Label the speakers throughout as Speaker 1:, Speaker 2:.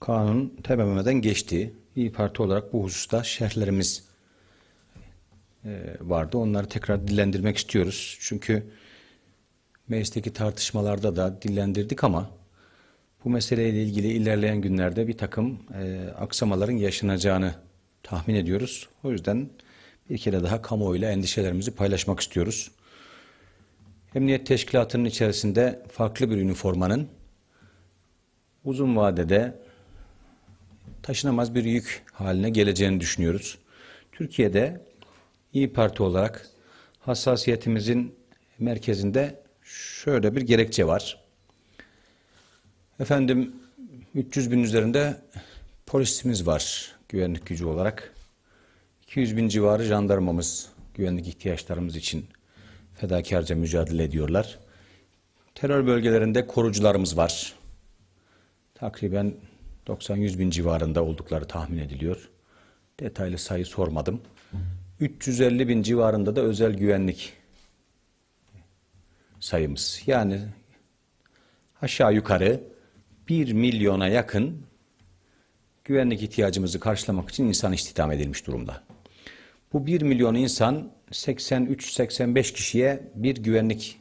Speaker 1: kanun tepememeden geçti. İyi Parti olarak bu hususta şerhlerimiz e, vardı. Onları tekrar dillendirmek istiyoruz. Çünkü meclisteki tartışmalarda da dillendirdik ama bu meseleyle ilgili ilerleyen günlerde bir takım e, aksamaların yaşanacağını tahmin ediyoruz. O yüzden bir kere daha kamuoyuyla endişelerimizi paylaşmak istiyoruz. Emniyet Teşkilatı'nın içerisinde farklı bir üniformanın uzun vadede taşınamaz bir yük haline geleceğini düşünüyoruz. Türkiye'de İyi Parti olarak hassasiyetimizin merkezinde şöyle bir gerekçe var. Efendim 300 bin üzerinde polisimiz var güvenlik gücü olarak. 200 bin civarı jandarmamız güvenlik ihtiyaçlarımız için fedakarca mücadele ediyorlar. Terör bölgelerinde korucularımız var. Takriben 90-100 bin civarında oldukları tahmin ediliyor. Detaylı sayı sormadım. 350 bin civarında da özel güvenlik sayımız. Yani aşağı yukarı 1 milyona yakın güvenlik ihtiyacımızı karşılamak için insan istihdam edilmiş durumda. Bu 1 milyon insan 83-85 kişiye bir güvenlik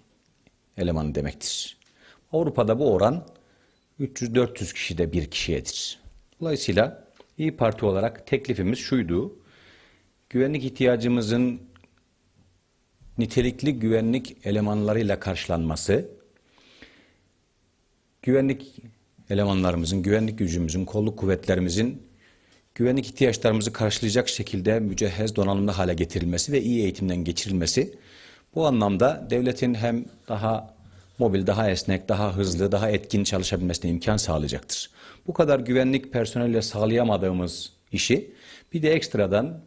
Speaker 1: elemanı demektir. Avrupa'da bu oran 300-400 kişide bir kişiyedir. Dolayısıyla İyi Parti olarak teklifimiz şuydu. Güvenlik ihtiyacımızın nitelikli güvenlik elemanlarıyla karşılanması, güvenlik elemanlarımızın, güvenlik gücümüzün, kolluk kuvvetlerimizin güvenlik ihtiyaçlarımızı karşılayacak şekilde mücehhez donanımlı hale getirilmesi ve iyi eğitimden geçirilmesi bu anlamda devletin hem daha mobil, daha esnek, daha hızlı, daha etkin çalışabilmesine imkan sağlayacaktır. Bu kadar güvenlik personeliyle sağlayamadığımız işi bir de ekstradan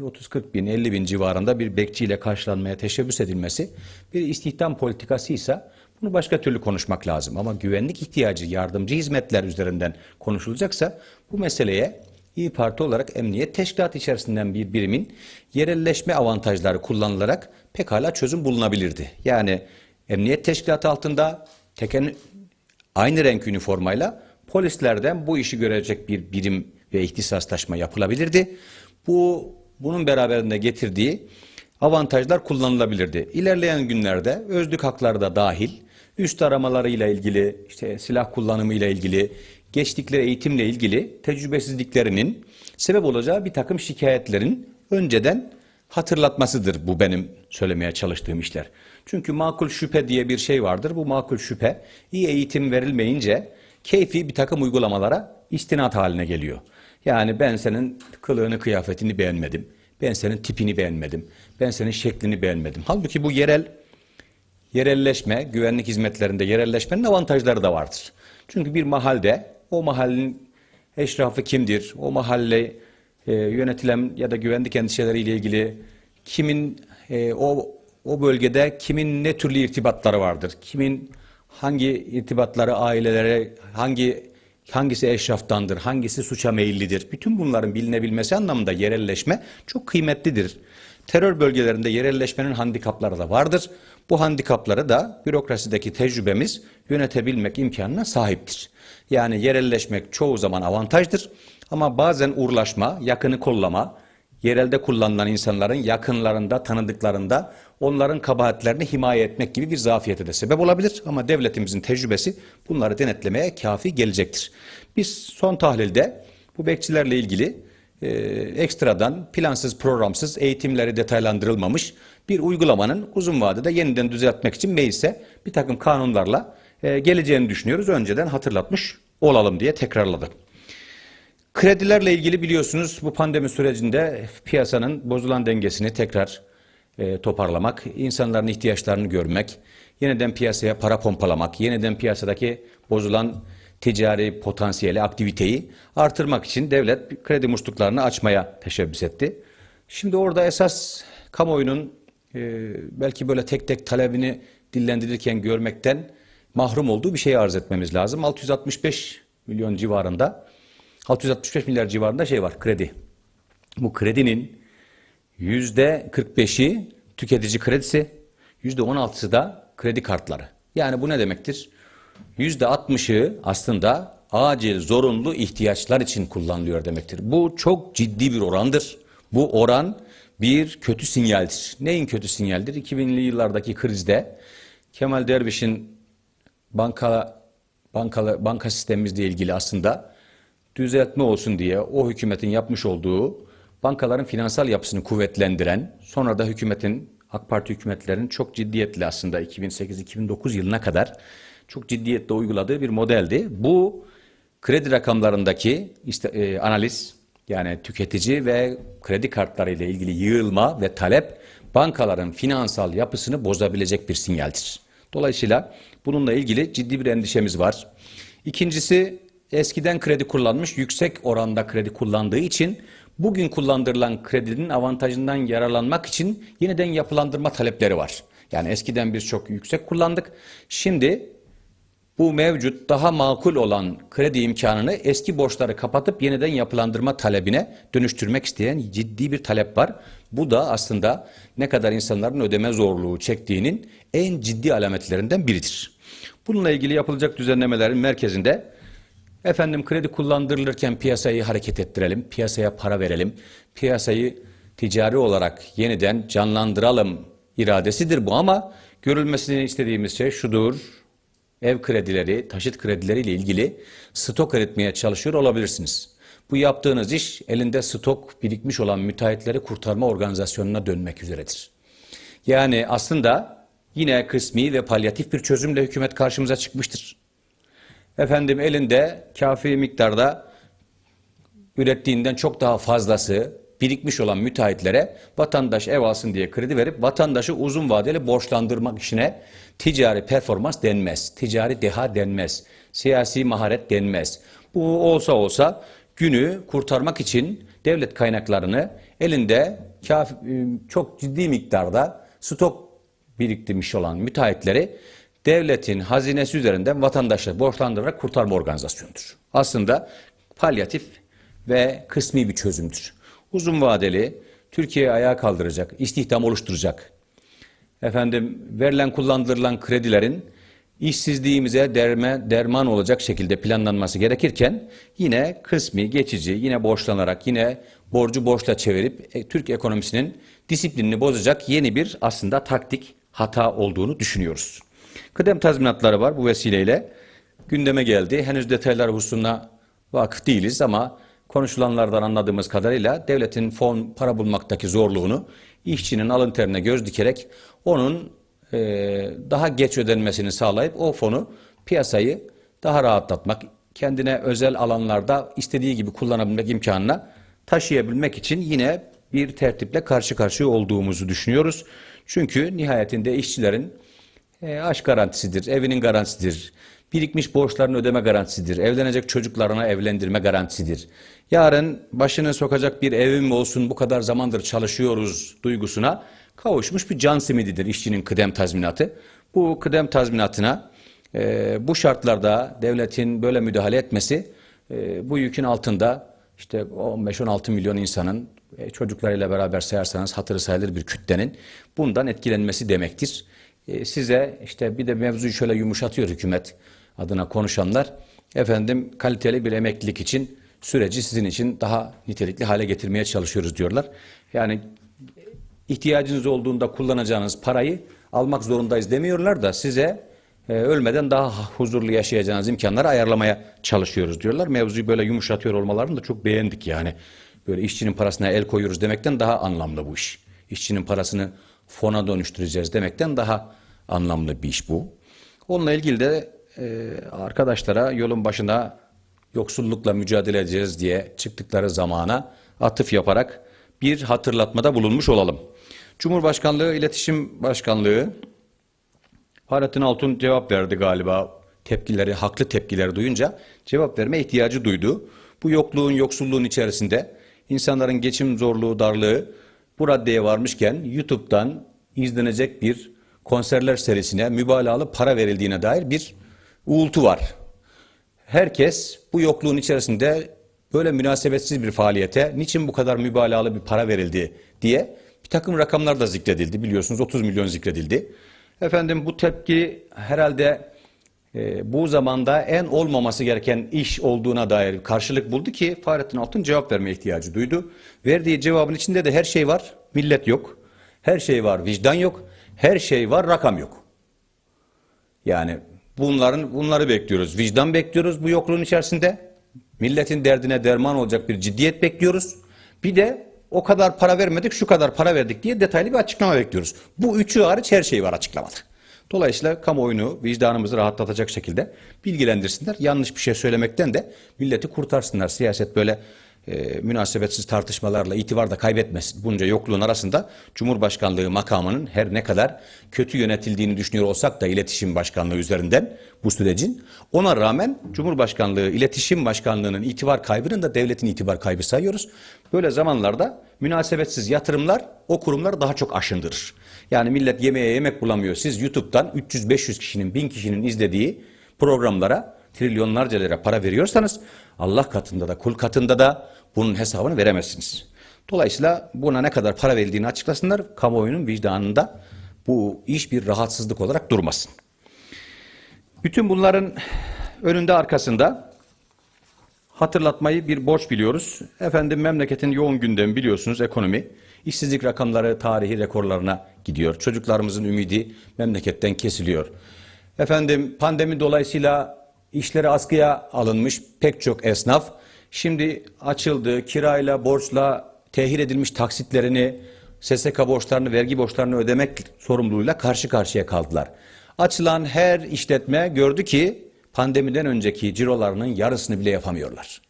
Speaker 1: 30-40 bin, 50 bin civarında bir bekçiyle karşılanmaya teşebbüs edilmesi bir istihdam politikası ise bunu başka türlü konuşmak lazım. Ama güvenlik ihtiyacı yardımcı hizmetler üzerinden konuşulacaksa bu meseleye İyi Parti olarak emniyet teşkilatı içerisinden bir birimin yerelleşme avantajları kullanılarak pekala çözüm bulunabilirdi. Yani emniyet teşkilatı altında teken aynı renk üniformayla polislerden bu işi görecek bir birim ve ihtisaslaşma yapılabilirdi. Bu bunun beraberinde getirdiği avantajlar kullanılabilirdi. İlerleyen günlerde özlük hakları da dahil üst aramalarıyla ilgili, işte silah kullanımıyla ilgili, geçtikleri eğitimle ilgili tecrübesizliklerinin sebep olacağı bir takım şikayetlerin önceden hatırlatmasıdır bu benim söylemeye çalıştığım işler. Çünkü makul şüphe diye bir şey vardır. Bu makul şüphe iyi eğitim verilmeyince keyfi bir takım uygulamalara istinat haline geliyor. Yani ben senin kılığını kıyafetini beğenmedim. Ben senin tipini beğenmedim. Ben senin şeklini beğenmedim. Halbuki bu yerel yerelleşme, güvenlik hizmetlerinde yerelleşmenin avantajları da vardır. Çünkü bir mahalde o mahallenin eşrafı kimdir? O mahalle e, yönetilen ya da güvenlik endişeleriyle ilgili kimin e, o o bölgede kimin ne türlü irtibatları vardır? Kimin hangi irtibatları ailelere, hangi hangisi eşraftandır, hangisi suça meyillidir? Bütün bunların bilinebilmesi anlamında yerelleşme çok kıymetlidir. Terör bölgelerinde yerelleşmenin handikapları da vardır. Bu handikapları da bürokrasideki tecrübemiz yönetebilmek imkanına sahiptir. Yani yerelleşmek çoğu zaman avantajdır ama bazen uğurlaşma, yakını kollama, yerelde kullanılan insanların yakınlarında, tanıdıklarında onların kabahatlerini himaye etmek gibi bir zafiyete de sebep olabilir. Ama devletimizin tecrübesi bunları denetlemeye kafi gelecektir. Biz son tahlilde bu bekçilerle ilgili e, ekstradan plansız programsız eğitimleri detaylandırılmamış bir uygulamanın uzun vadede yeniden düzeltmek için meclise bir takım kanunlarla e, geleceğini düşünüyoruz. Önceden hatırlatmış olalım diye tekrarladım. Kredilerle ilgili biliyorsunuz bu pandemi sürecinde piyasanın bozulan dengesini tekrar e, toparlamak, insanların ihtiyaçlarını görmek, yeniden piyasaya para pompalamak, yeniden piyasadaki bozulan ticari potansiyeli, aktiviteyi artırmak için devlet kredi musluklarını açmaya teşebbüs etti. Şimdi orada esas kamuoyunun e, belki böyle tek tek talebini dillendirirken görmekten mahrum olduğu bir şeyi arz etmemiz lazım. 665 milyon civarında 665 milyar civarında şey var kredi. Bu kredinin yüzde 45'i tüketici kredisi, yüzde 16'sı da kredi kartları. Yani bu ne demektir? Yüzde 60'ı aslında acil, zorunlu ihtiyaçlar için kullanılıyor demektir. Bu çok ciddi bir orandır. Bu oran bir kötü sinyaldir. Neyin kötü sinyaldir? 2000'li yıllardaki krizde Kemal Derviş'in banka bankalı banka sistemimizle ilgili aslında düzeltme olsun diye o hükümetin yapmış olduğu bankaların finansal yapısını kuvvetlendiren, sonra da hükümetin AK Parti hükümetlerinin çok ciddiyetle aslında 2008-2009 yılına kadar çok ciddiyetle uyguladığı bir modeldi. Bu kredi rakamlarındaki işte, e, analiz yani tüketici ve kredi kartları ile ilgili yığılma ve talep bankaların finansal yapısını bozabilecek bir sinyaldir. Dolayısıyla bununla ilgili ciddi bir endişemiz var. İkincisi eskiden kredi kullanmış, yüksek oranda kredi kullandığı için bugün kullandırılan kredinin avantajından yararlanmak için yeniden yapılandırma talepleri var. Yani eskiden biz çok yüksek kullandık. Şimdi bu mevcut daha makul olan kredi imkanını eski borçları kapatıp yeniden yapılandırma talebine dönüştürmek isteyen ciddi bir talep var. Bu da aslında ne kadar insanların ödeme zorluğu çektiğinin en ciddi alametlerinden biridir. Bununla ilgili yapılacak düzenlemelerin merkezinde efendim kredi kullandırılırken piyasayı hareket ettirelim, piyasaya para verelim, piyasayı ticari olarak yeniden canlandıralım iradesidir bu ama görülmesini istediğimiz şey şudur. Ev kredileri, taşıt kredileri ile ilgili stok üretmeye çalışıyor olabilirsiniz. Bu yaptığınız iş elinde stok birikmiş olan müteahhitleri kurtarma organizasyonuna dönmek üzeredir. Yani aslında yine kısmi ve palyatif bir çözümle hükümet karşımıza çıkmıştır. Efendim elinde kafi miktarda ürettiğinden çok daha fazlası birikmiş olan müteahhitlere vatandaş ev alsın diye kredi verip vatandaşı uzun vadeli borçlandırmak işine ticari performans denmez, ticari deha denmez, siyasi maharet denmez. Bu olsa olsa günü kurtarmak için devlet kaynaklarını elinde kafi, çok ciddi miktarda stok biriktirmiş olan müteahhitleri devletin hazinesi üzerinden vatandaşları borçlandırarak kurtarma organizasyonudur. Aslında palyatif ve kısmi bir çözümdür. Uzun vadeli Türkiye'yi ayağa kaldıracak, istihdam oluşturacak. Efendim verilen kullandırılan kredilerin işsizliğimize derme, derman olacak şekilde planlanması gerekirken yine kısmi, geçici, yine borçlanarak, yine borcu borçla çevirip e, Türk ekonomisinin disiplinini bozacak yeni bir aslında taktik hata olduğunu düşünüyoruz. Kıdem tazminatları var bu vesileyle. Gündeme geldi. Henüz detaylar hususuna vakıf değiliz ama konuşulanlardan anladığımız kadarıyla devletin fon para bulmaktaki zorluğunu işçinin alın terine göz dikerek onun e, daha geç ödenmesini sağlayıp o fonu piyasayı daha rahatlatmak, kendine özel alanlarda istediği gibi kullanabilmek imkanına taşıyabilmek için yine bir tertiple karşı karşıya olduğumuzu düşünüyoruz. Çünkü nihayetinde işçilerin e, aş garantisidir, evinin garantisidir, birikmiş borçlarını ödeme garantisidir, evlenecek çocuklarına evlendirme garantisidir. Yarın başını sokacak bir evim olsun bu kadar zamandır çalışıyoruz duygusuna kavuşmuş bir can simididir işçinin kıdem tazminatı. Bu kıdem tazminatına e, bu şartlarda devletin böyle müdahale etmesi e, bu yükün altında işte 15-16 milyon insanın e, çocuklarıyla beraber sayarsanız hatırı sayılır bir kütlenin bundan etkilenmesi demektir. E, size işte bir de mevzuyu şöyle yumuşatıyor hükümet adına konuşanlar. Efendim kaliteli bir emeklilik için süreci sizin için daha nitelikli hale getirmeye çalışıyoruz diyorlar. Yani ihtiyacınız olduğunda kullanacağınız parayı almak zorundayız demiyorlar da size e, ölmeden daha huzurlu yaşayacağınız imkanları ayarlamaya çalışıyoruz diyorlar. Mevzuyu böyle yumuşatıyor olmalarını da çok beğendik yani. Böyle işçinin parasına el koyuyoruz demekten daha anlamlı bu iş. İşçinin parasını fona dönüştüreceğiz demekten daha anlamlı bir iş bu. Onunla ilgili de e, arkadaşlara yolun başına yoksullukla mücadele edeceğiz diye çıktıkları zamana atıf yaparak bir hatırlatmada bulunmuş olalım. Cumhurbaşkanlığı İletişim Başkanlığı Fahrettin Altun cevap verdi galiba tepkileri, haklı tepkileri duyunca cevap verme ihtiyacı duydu. Bu yokluğun, yoksulluğun içerisinde insanların geçim zorluğu, darlığı bu raddeye varmışken YouTube'dan izlenecek bir konserler serisine mübalağalı para verildiğine dair bir uğultu var. Herkes bu yokluğun içerisinde böyle münasebetsiz bir faaliyete niçin bu kadar mübalağalı bir para verildi diye bir takım rakamlar da zikredildi biliyorsunuz 30 milyon zikredildi. Efendim bu tepki herhalde e, bu zamanda en olmaması gereken iş olduğuna dair karşılık buldu ki Fahrettin Altun cevap verme ihtiyacı duydu. Verdiği cevabın içinde de her şey var, millet yok. Her şey var, vicdan yok. Her şey var, rakam yok. Yani bunların bunları bekliyoruz. Vicdan bekliyoruz bu yokluğun içerisinde. Milletin derdine derman olacak bir ciddiyet bekliyoruz. Bir de o kadar para vermedik, şu kadar para verdik diye detaylı bir açıklama bekliyoruz. Bu üçü hariç her şey var açıklamada. Dolayısıyla kamuoyunu vicdanımızı rahatlatacak şekilde bilgilendirsinler. Yanlış bir şey söylemekten de milleti kurtarsınlar. Siyaset böyle e, münasebetsiz tartışmalarla itibar da kaybetmesin. Bunca yokluğun arasında Cumhurbaşkanlığı makamının her ne kadar kötü yönetildiğini düşünüyor olsak da iletişim başkanlığı üzerinden bu sürecin ona rağmen Cumhurbaşkanlığı iletişim başkanlığının itibar kaybının da devletin itibar kaybı sayıyoruz. Böyle zamanlarda münasebetsiz yatırımlar o kurumları daha çok aşındırır. Yani millet yemeğe yemek bulamıyor. Siz YouTube'dan 300-500 kişinin, 1000 kişinin izlediği programlara trilyonlarca lira para veriyorsanız Allah katında da kul katında da bunun hesabını veremezsiniz. Dolayısıyla buna ne kadar para verildiğini açıklasınlar. Kamuoyunun vicdanında bu iş bir rahatsızlık olarak durmasın. Bütün bunların önünde arkasında hatırlatmayı bir borç biliyoruz. Efendim memleketin yoğun gündemi biliyorsunuz ekonomi. İşsizlik rakamları tarihi rekorlarına gidiyor. Çocuklarımızın ümidi memleketten kesiliyor. Efendim pandemi dolayısıyla işleri askıya alınmış pek çok esnaf şimdi açıldı kirayla borçla tehir edilmiş taksitlerini SSK borçlarını vergi borçlarını ödemek sorumluluğuyla karşı karşıya kaldılar. Açılan her işletme gördü ki pandemiden önceki cirolarının yarısını bile yapamıyorlar.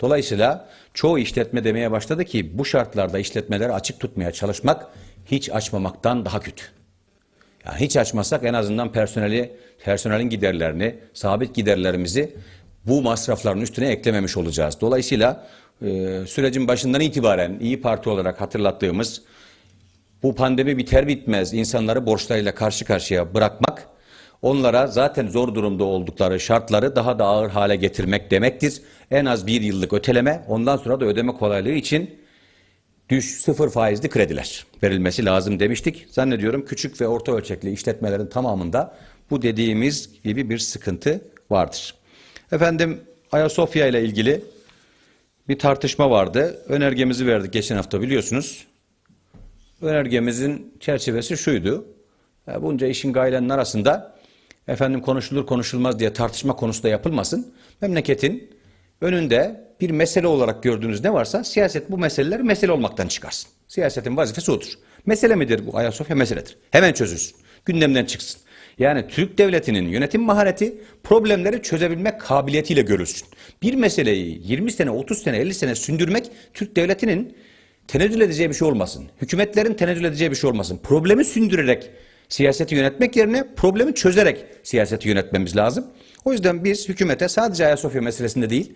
Speaker 1: Dolayısıyla çoğu işletme demeye başladı ki bu şartlarda işletmeleri açık tutmaya çalışmak hiç açmamaktan daha kötü. Yani hiç açmasak en azından personeli, personelin giderlerini, sabit giderlerimizi bu masrafların üstüne eklememiş olacağız. Dolayısıyla e, sürecin başından itibaren İyi Parti olarak hatırlattığımız bu pandemi biter bitmez insanları borçlarıyla karşı karşıya bırakmak, onlara zaten zor durumda oldukları şartları daha da ağır hale getirmek demektir. En az bir yıllık öteleme, ondan sonra da ödeme kolaylığı için düş sıfır faizli krediler verilmesi lazım demiştik. Zannediyorum küçük ve orta ölçekli işletmelerin tamamında bu dediğimiz gibi bir sıkıntı vardır. Efendim Ayasofya ile ilgili bir tartışma vardı. Önergemizi verdik geçen hafta biliyorsunuz. Önergemizin çerçevesi şuydu. Ya Bunca işin gailenin arasında efendim konuşulur konuşulmaz diye tartışma konusu da yapılmasın. Memleketin önünde bir mesele olarak gördüğünüz ne varsa siyaset bu meseleleri mesele olmaktan çıkarsın. Siyasetin vazifesi odur. Mesele midir bu Ayasofya? Meseledir. Hemen çözülsün. Gündemden çıksın. Yani Türk devletinin yönetim mahareti problemleri çözebilmek kabiliyetiyle görülsün. Bir meseleyi 20 sene, 30 sene, 50 sene sündürmek Türk devletinin tenezzül edeceği bir şey olmasın. Hükümetlerin tenezzül edeceği bir şey olmasın. Problemi sündürerek siyaseti yönetmek yerine problemi çözerek siyaseti yönetmemiz lazım. O yüzden biz hükümete sadece Ayasofya meselesinde değil,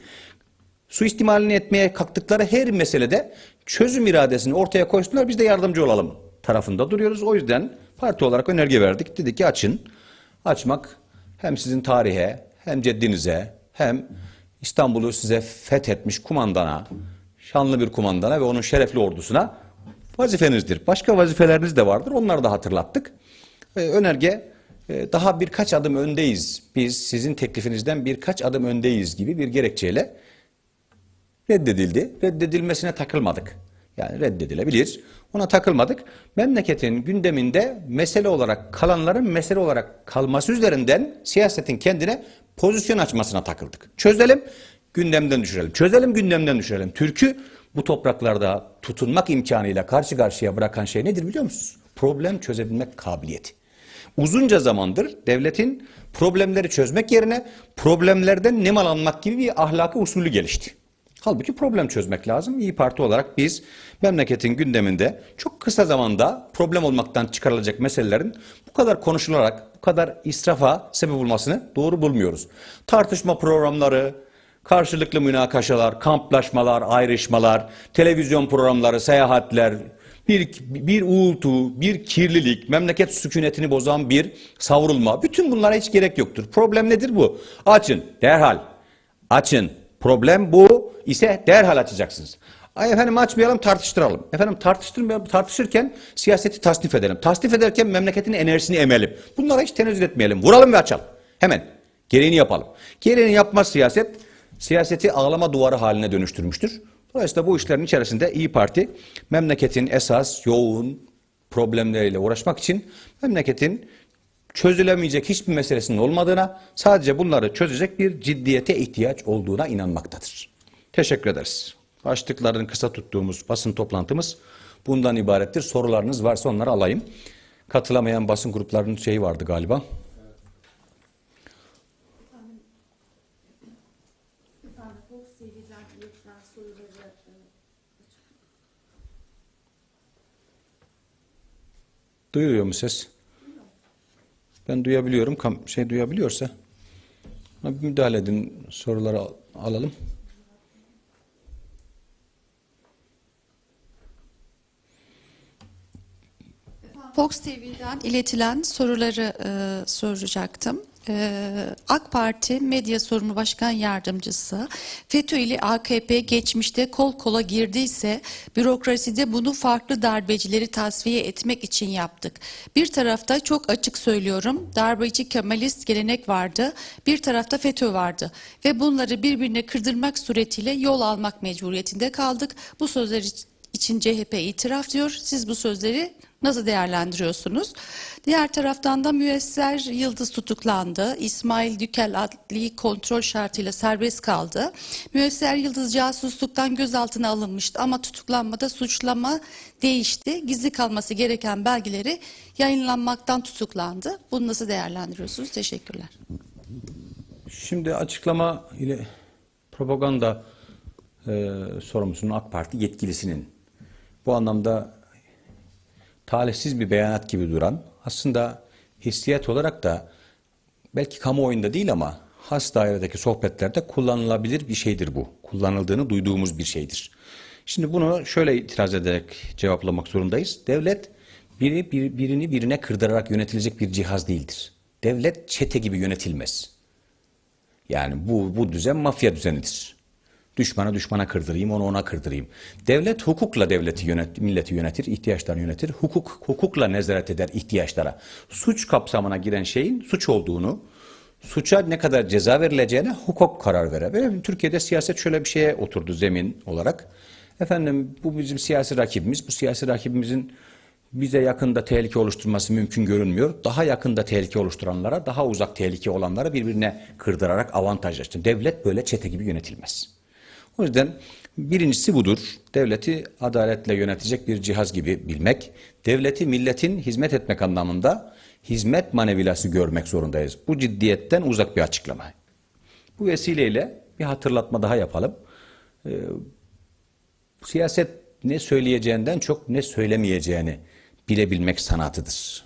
Speaker 1: suistimalini etmeye kalktıkları her meselede çözüm iradesini ortaya koysunlar biz de yardımcı olalım tarafında duruyoruz. O yüzden parti olarak önerge verdik. Dedik ki açın. Açmak hem sizin tarihe hem ceddinize hem İstanbul'u size fethetmiş kumandana, şanlı bir kumandana ve onun şerefli ordusuna vazifenizdir. Başka vazifeleriniz de vardır. Onları da hatırlattık. Ee, önerge e, daha birkaç adım öndeyiz. Biz sizin teklifinizden birkaç adım öndeyiz gibi bir gerekçeyle reddedildi. Reddedilmesine takılmadık. Yani reddedilebilir. Ona takılmadık. Memleketin gündeminde mesele olarak kalanların mesele olarak kalması üzerinden siyasetin kendine pozisyon açmasına takıldık. Çözelim, gündemden düşürelim. Çözelim, gündemden düşürelim. Türk'ü bu topraklarda tutunmak imkanıyla karşı karşıya bırakan şey nedir biliyor musunuz? Problem çözebilmek kabiliyeti. Uzunca zamandır devletin problemleri çözmek yerine problemlerden nemalanmak gibi bir ahlaki usulü gelişti. Halbuki problem çözmek lazım. İyi Parti olarak biz memleketin gündeminde çok kısa zamanda problem olmaktan çıkarılacak meselelerin bu kadar konuşularak, bu kadar israfa sebep olmasını doğru bulmuyoruz. Tartışma programları, karşılıklı münakaşalar, kamplaşmalar, ayrışmalar, televizyon programları, seyahatler, bir, bir uğultu, bir kirlilik, memleket sükunetini bozan bir savrulma. Bütün bunlara hiç gerek yoktur. Problem nedir bu? Açın, derhal. Açın. Problem bu ise derhal açacaksınız. Ay efendim açmayalım tartıştıralım. Efendim tartıştırmayalım tartışırken siyaseti tasnif edelim. Tasnif ederken memleketin enerjisini emelim. Bunlara hiç tenezzül etmeyelim. Vuralım ve açalım. Hemen. Gereğini yapalım. Gereğini yapmaz siyaset, siyaseti ağlama duvarı haline dönüştürmüştür. Dolayısıyla bu işlerin içerisinde İyi Parti memleketin esas yoğun problemleriyle uğraşmak için memleketin çözülemeyecek hiçbir meselesinin olmadığına, sadece bunları çözecek bir ciddiyete ihtiyaç olduğuna inanmaktadır. Teşekkür ederiz. Başlıkların kısa tuttuğumuz basın toplantımız bundan ibarettir. Sorularınız varsa onları alayım. Katılamayan basın gruplarının şeyi vardı galiba.
Speaker 2: Efendim Fox TV'den iletilen soruları e,
Speaker 1: Duyuluyor mu ses? Ben duyabiliyorum. Şey duyabiliyorsa. Müdahale edin. Soruları al- alalım.
Speaker 2: Fox TV'den iletilen soruları e, soracaktım. E, AK Parti Medya Sorumlu Başkan Yardımcısı FETÖ ile AKP geçmişte kol kola girdiyse bürokraside bunu farklı darbecileri tasfiye etmek için yaptık. Bir tarafta çok açık söylüyorum darbeci Kemalist gelenek vardı bir tarafta FETÖ vardı ve bunları birbirine kırdırmak suretiyle yol almak mecburiyetinde kaldık. Bu sözler iç- için CHP itiraf diyor. Siz bu sözleri nasıl değerlendiriyorsunuz? Diğer taraftan da Müesser Yıldız tutuklandı. İsmail Dükel adli kontrol şartıyla serbest kaldı. Müesser Yıldız casusluktan gözaltına alınmıştı ama tutuklanmada suçlama değişti. Gizli kalması gereken belgeleri yayınlanmaktan tutuklandı. Bunu nasıl değerlendiriyorsunuz? Teşekkürler.
Speaker 1: Şimdi açıklama ile propaganda e, sorumlusunun AK Parti yetkilisinin bu anlamda talihsiz bir beyanat gibi duran aslında hissiyat olarak da belki kamuoyunda değil ama has dairedeki sohbetlerde kullanılabilir bir şeydir bu. Kullanıldığını duyduğumuz bir şeydir. Şimdi bunu şöyle itiraz ederek cevaplamak zorundayız. Devlet biri, bir- birini birine kırdırarak yönetilecek bir cihaz değildir. Devlet çete gibi yönetilmez. Yani bu, bu düzen mafya düzenidir. Düşmana düşmana kırdırayım, onu ona kırdırayım. Devlet hukukla devleti yönet, milleti yönetir, ihtiyaçlarını yönetir. Hukuk hukukla nezaret eder ihtiyaçlara. Suç kapsamına giren şeyin suç olduğunu, suça ne kadar ceza verileceğine hukuk karar verir. Ve Türkiye'de siyaset şöyle bir şeye oturdu zemin olarak. Efendim bu bizim siyasi rakibimiz. Bu siyasi rakibimizin bize yakında tehlike oluşturması mümkün görünmüyor. Daha yakında tehlike oluşturanlara, daha uzak tehlike olanlara birbirine kırdırarak avantajlaştı. Devlet böyle çete gibi yönetilmez. O yüzden birincisi budur. Devleti adaletle yönetecek bir cihaz gibi bilmek. Devleti milletin hizmet etmek anlamında hizmet manevilası görmek zorundayız. Bu ciddiyetten uzak bir açıklama. Bu vesileyle bir hatırlatma daha yapalım. Ee, siyaset ne söyleyeceğinden çok ne söylemeyeceğini bilebilmek sanatıdır.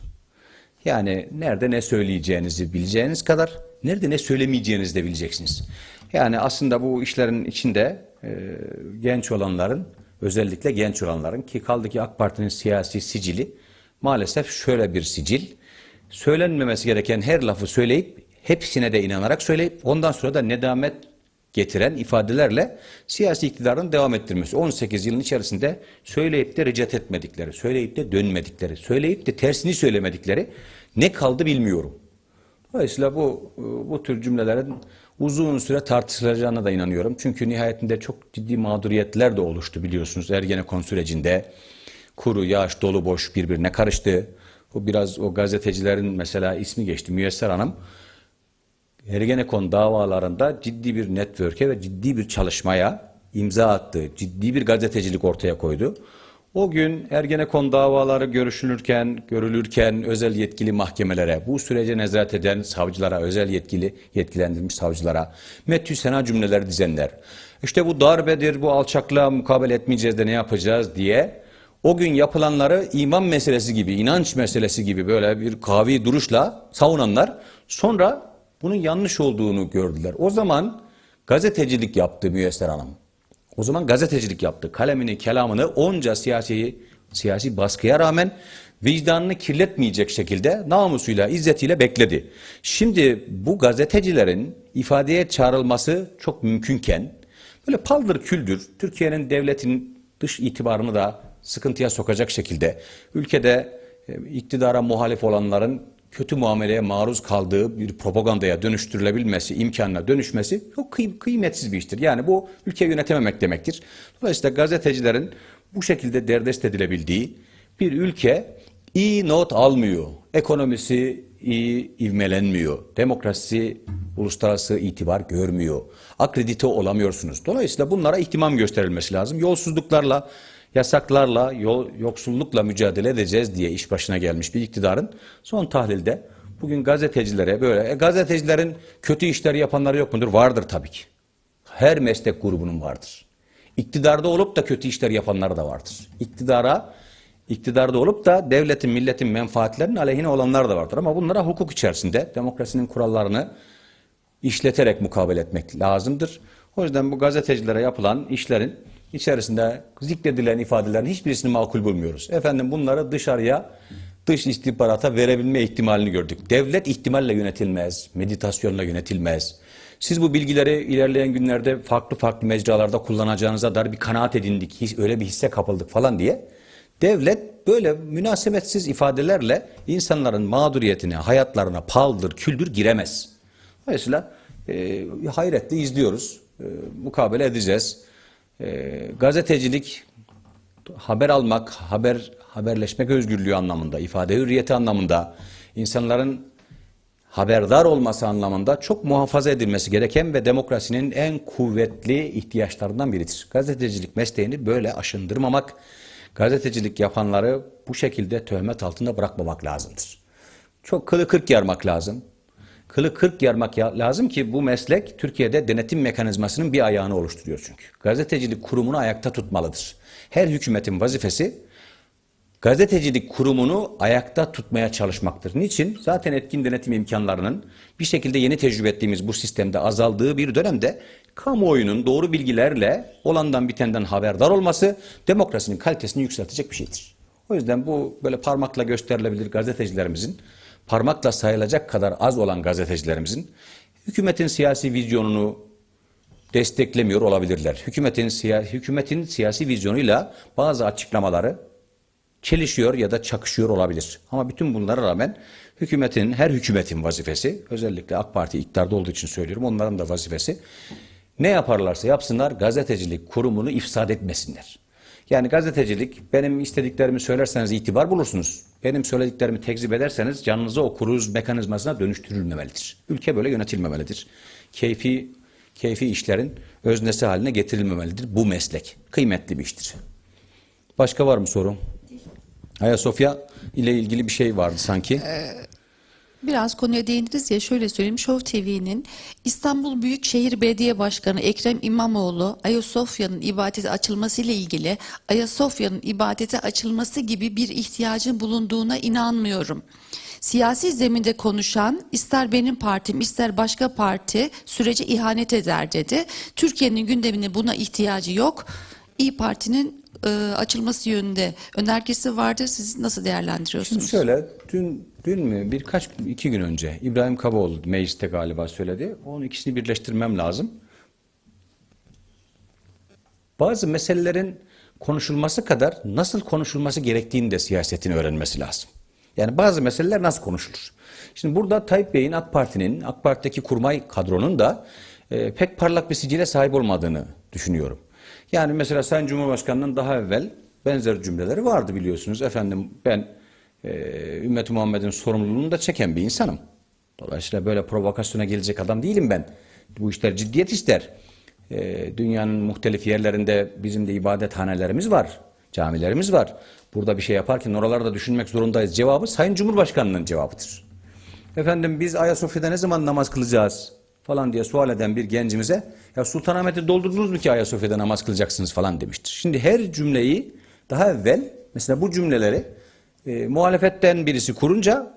Speaker 1: Yani nerede ne söyleyeceğinizi bileceğiniz kadar nerede ne söylemeyeceğinizi de bileceksiniz. Yani aslında bu işlerin içinde e, genç olanların özellikle genç olanların ki kaldı ki AK Parti'nin siyasi sicili maalesef şöyle bir sicil. Söylenmemesi gereken her lafı söyleyip hepsine de inanarak söyleyip ondan sonra da nedamet getiren ifadelerle siyasi iktidarın devam ettirmesi. 18 yılın içerisinde söyleyip de ricet etmedikleri, söyleyip de dönmedikleri, söyleyip de tersini söylemedikleri ne kaldı bilmiyorum. Dolayısıyla bu bu tür cümlelerin uzun süre tartışılacağına da inanıyorum. Çünkü nihayetinde çok ciddi mağduriyetler de oluştu biliyorsunuz Ergenekon sürecinde. Kuru, yağış, dolu, boş birbirine karıştı. O biraz o gazetecilerin mesela ismi geçti. Müyesser Hanım Ergenekon davalarında ciddi bir network'e ve ciddi bir çalışmaya imza attı. Ciddi bir gazetecilik ortaya koydu. O gün Ergenekon davaları görüşülürken, görülürken özel yetkili mahkemelere, bu sürece nezaret eden savcılara, özel yetkili yetkilendirilmiş savcılara metü sena cümleler dizenler. İşte bu darbedir, bu alçaklığa mukabele etmeyeceğiz de ne yapacağız diye o gün yapılanları iman meselesi gibi, inanç meselesi gibi böyle bir kavi duruşla savunanlar sonra bunun yanlış olduğunu gördüler. O zaman gazetecilik yaptı Müyesser Hanım. O zaman gazetecilik yaptı. Kalemini, kelamını onca siyasi siyasi baskıya rağmen vicdanını kirletmeyecek şekilde namusuyla, izzetiyle bekledi. Şimdi bu gazetecilerin ifadeye çağrılması çok mümkünken böyle paldır küldür Türkiye'nin devletinin dış itibarını da sıkıntıya sokacak şekilde ülkede e, iktidara muhalif olanların kötü muameleye maruz kaldığı bir propagandaya dönüştürülebilmesi, imkanına dönüşmesi çok kıy- kıymetsiz bir iştir. Yani bu ülke yönetememek demektir. Dolayısıyla gazetecilerin bu şekilde derdest edilebildiği bir ülke iyi not almıyor. Ekonomisi iyi ivmelenmiyor. Demokrasisi uluslararası itibar görmüyor. Akredite olamıyorsunuz. Dolayısıyla bunlara ihtimam gösterilmesi lazım. Yolsuzluklarla, yasaklarla, yoksullukla mücadele edeceğiz diye iş başına gelmiş bir iktidarın son tahlilde bugün gazetecilere böyle, e, gazetecilerin kötü işler yapanları yok mudur? Vardır tabii ki. Her meslek grubunun vardır. İktidarda olup da kötü işler yapanlar da vardır. İktidara, iktidarda olup da devletin, milletin menfaatlerinin aleyhine olanlar da vardır. Ama bunlara hukuk içerisinde demokrasinin kurallarını işleterek mukabele etmek lazımdır. O yüzden bu gazetecilere yapılan işlerin içerisinde zikredilen ifadelerin hiçbirisini makul bulmuyoruz. Efendim bunları dışarıya, dış istihbarata verebilme ihtimalini gördük. Devlet ihtimalle yönetilmez, meditasyonla yönetilmez. Siz bu bilgileri ilerleyen günlerde farklı farklı mecralarda kullanacağınıza dair bir kanaat edindik, his- öyle bir hisse kapıldık falan diye. Devlet böyle münasebetsiz ifadelerle insanların mağduriyetine, hayatlarına paldır, küldür giremez. Dolayısıyla e, hayretle izliyoruz, e, mukabele edeceğiz. E, gazetecilik, haber almak, haber haberleşmek özgürlüğü anlamında, ifade hürriyeti anlamında, insanların haberdar olması anlamında çok muhafaza edilmesi gereken ve demokrasinin en kuvvetli ihtiyaçlarından biridir. Gazetecilik mesleğini böyle aşındırmamak, gazetecilik yapanları bu şekilde töhmet altında bırakmamak lazımdır. Çok kılı kırk yarmak lazım. Kılı kırk yarmak ya- lazım ki bu meslek Türkiye'de denetim mekanizmasının bir ayağını oluşturuyor çünkü. Gazetecilik kurumunu ayakta tutmalıdır. Her hükümetin vazifesi gazetecilik kurumunu ayakta tutmaya çalışmaktır. Niçin? Zaten etkin denetim imkanlarının bir şekilde yeni tecrübe ettiğimiz bu sistemde azaldığı bir dönemde kamuoyunun doğru bilgilerle olandan bitenden haberdar olması demokrasinin kalitesini yükseltecek bir şeydir. O yüzden bu böyle parmakla gösterilebilir gazetecilerimizin, parmakla sayılacak kadar az olan gazetecilerimizin hükümetin siyasi vizyonunu desteklemiyor olabilirler. Hükümetin, siya- hükümetin siyasi vizyonuyla bazı açıklamaları çelişiyor ya da çakışıyor olabilir. Ama bütün bunlara rağmen hükümetin, her hükümetin vazifesi, özellikle AK Parti iktidarda olduğu için söylüyorum, onların da vazifesi ne yaparlarsa yapsınlar gazetecilik kurumunu ifsad etmesinler. Yani gazetecilik benim istediklerimi söylerseniz itibar bulursunuz. Benim söylediklerimi tekzip ederseniz canınızı okuruz mekanizmasına dönüştürülmemelidir. Ülke böyle yönetilmemelidir. Keyfi keyfi işlerin öznesi haline getirilmemelidir bu meslek. Kıymetli bir iştir. Başka var mı soru? Ayasofya ile ilgili bir şey vardı sanki.
Speaker 2: Biraz konuya değindiniz ya şöyle söyleyeyim. Show TV'nin İstanbul Büyükşehir Belediye Başkanı Ekrem İmamoğlu Ayasofya'nın ibadete açılması ile ilgili Ayasofya'nın ibadete açılması gibi bir ihtiyacın bulunduğuna inanmıyorum. Siyasi zeminde konuşan ister benim partim ister başka parti sürece ihanet eder dedi. Türkiye'nin gündeminde buna ihtiyacı yok. İyi Parti'nin e, açılması yönünde önergesi vardır. Siz nasıl değerlendiriyorsunuz?
Speaker 1: Şimdi şöyle, dün, dün mü birkaç iki gün önce İbrahim Kaboğlu mecliste galiba söyledi. Onun ikisini birleştirmem lazım. Bazı meselelerin konuşulması kadar nasıl konuşulması gerektiğini de siyasetin öğrenmesi lazım. Yani bazı meseleler nasıl konuşulur? Şimdi burada Tayyip Bey'in AK Parti'nin, AK Parti'deki kurmay kadronun da e, pek parlak bir sicile sahip olmadığını düşünüyorum. Yani mesela Sayın Cumhurbaşkanı'nın daha evvel benzer cümleleri vardı biliyorsunuz. Efendim ben e, Ümmet-i Muhammed'in sorumluluğunu da çeken bir insanım. Dolayısıyla böyle provokasyona gelecek adam değilim ben. Bu işler ciddiyet ister. E, dünyanın muhtelif yerlerinde bizim de ibadethanelerimiz var, camilerimiz var. Burada bir şey yaparken oralarda düşünmek zorundayız. Cevabı Sayın Cumhurbaşkanı'nın cevabıdır. Efendim biz Ayasofya'da ne zaman namaz kılacağız falan diye sual eden bir gencimize ya Sultanahmet'i doldurdunuz mu ki Ayasofya'da namaz kılacaksınız falan demiştir. Şimdi her cümleyi daha evvel mesela bu cümleleri e, muhalefetten birisi kurunca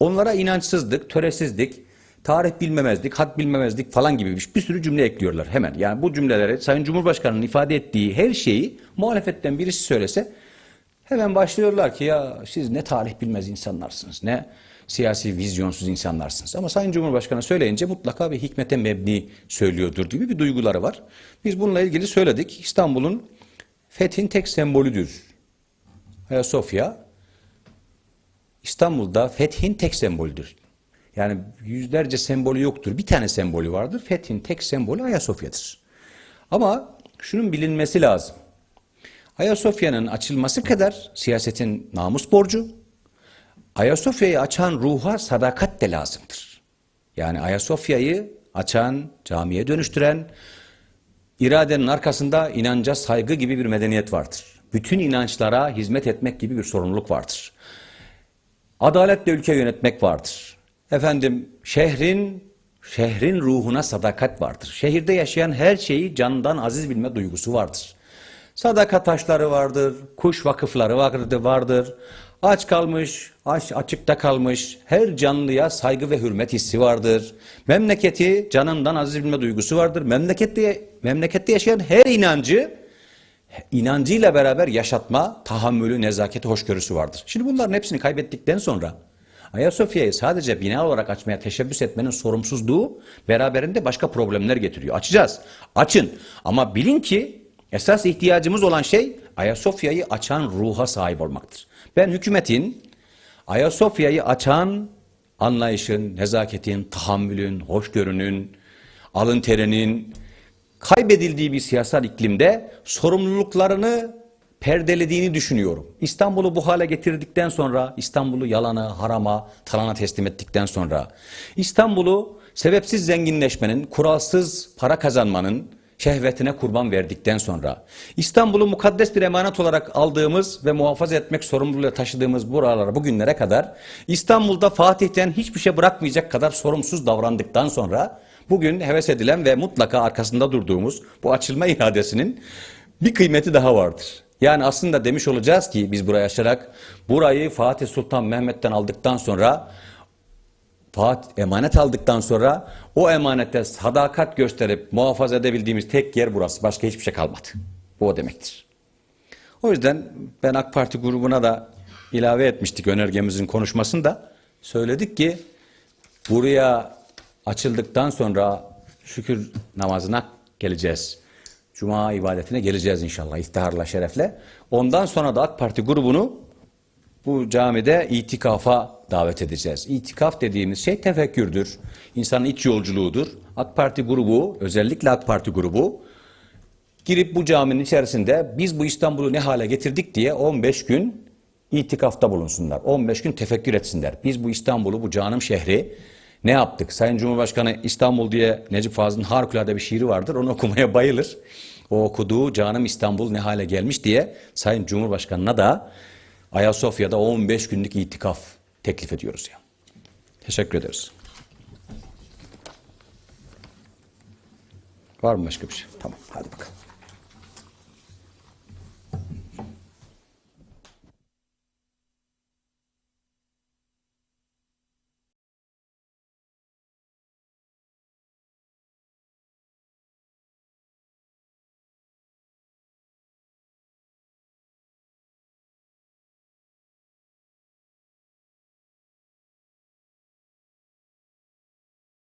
Speaker 1: onlara inançsızlık, töresizlik, tarih bilmemezlik, had bilmemezlik falan gibi bir, bir sürü cümle ekliyorlar hemen. Yani bu cümleleri Sayın Cumhurbaşkanı'nın ifade ettiği her şeyi muhalefetten birisi söylese Hemen başlıyorlar ki ya siz ne tarih bilmez insanlarsınız, ne siyasi vizyonsuz insanlarsınız. Ama Sayın Cumhurbaşkanı söyleyince mutlaka bir hikmete mebni söylüyordur gibi bir duyguları var. Biz bununla ilgili söyledik. İstanbul'un fethin tek sembolüdür. Ayasofya İstanbul'da fethin tek sembolüdür. Yani yüzlerce sembolü yoktur. Bir tane sembolü vardır. Fethin tek sembolü Ayasofya'dır. Ama şunun bilinmesi lazım. Ayasofya'nın açılması kadar siyasetin namus borcu, Ayasofya'yı açan ruha sadakat de lazımdır. Yani Ayasofya'yı açan, camiye dönüştüren, iradenin arkasında inanca saygı gibi bir medeniyet vardır. Bütün inançlara hizmet etmek gibi bir sorumluluk vardır. Adaletle ülke yönetmek vardır. Efendim şehrin şehrin ruhuna sadakat vardır. Şehirde yaşayan her şeyi candan aziz bilme duygusu vardır. Sadaka taşları vardır, kuş vakıfları vardır. Aç kalmış, aç, açıkta kalmış her canlıya saygı ve hürmet hissi vardır. Memleketi canından aziz bilme duygusu vardır. Memlekette, memlekette yaşayan her inancı inancıyla beraber yaşatma, tahammülü, nezaketi, hoşgörüsü vardır. Şimdi bunların hepsini kaybettikten sonra Ayasofya'yı sadece bina olarak açmaya teşebbüs etmenin sorumsuzluğu beraberinde başka problemler getiriyor. Açacağız. Açın. Ama bilin ki esas ihtiyacımız olan şey Ayasofya'yı açan ruha sahip olmaktır. Ben hükümetin Ayasofya'yı açan anlayışın, nezaketin, tahammülün, hoşgörünün, alın terinin, kaybedildiği bir siyasal iklimde sorumluluklarını perdelediğini düşünüyorum. İstanbul'u bu hale getirdikten sonra, İstanbul'u yalana, harama, talana teslim ettikten sonra, İstanbul'u sebepsiz zenginleşmenin, kuralsız para kazanmanın şehvetine kurban verdikten sonra, İstanbul'u mukaddes bir emanet olarak aldığımız ve muhafaza etmek sorumluluğuyla taşıdığımız buralara bugünlere kadar, İstanbul'da Fatih'ten hiçbir şey bırakmayacak kadar sorumsuz davrandıktan sonra, Bugün heves edilen ve mutlaka arkasında durduğumuz bu açılma iradesinin bir kıymeti daha vardır. Yani aslında demiş olacağız ki biz buraya yaşarak burayı Fatih Sultan Mehmet'ten aldıktan sonra Fatih emanet aldıktan sonra o emanete sadakat gösterip muhafaza edebildiğimiz tek yer burası. Başka hiçbir şey kalmadı. Bu o demektir. O yüzden ben AK Parti grubuna da ilave etmiştik önergemizin konuşmasında. Söyledik ki buraya açıldıktan sonra şükür namazına geleceğiz. Cuma ibadetine geleceğiz inşallah iftiharla şerefle. Ondan sonra da AK Parti grubunu bu camide itikafa davet edeceğiz. İtikaf dediğimiz şey tefekkürdür. İnsanın iç yolculuğudur. AK Parti grubu özellikle AK Parti grubu girip bu caminin içerisinde biz bu İstanbul'u ne hale getirdik diye 15 gün itikafta bulunsunlar. 15 gün tefekkür etsinler. Biz bu İstanbul'u, bu canım şehri ne yaptık? Sayın Cumhurbaşkanı İstanbul diye Necip Fazıl'ın harikulade bir şiiri vardır. Onu okumaya bayılır. O okuduğu canım İstanbul ne hale gelmiş diye Sayın Cumhurbaşkanı'na da Ayasofya'da 15 günlük itikaf teklif ediyoruz ya. Teşekkür ederiz. Var mı başka bir şey? Tamam hadi bakalım.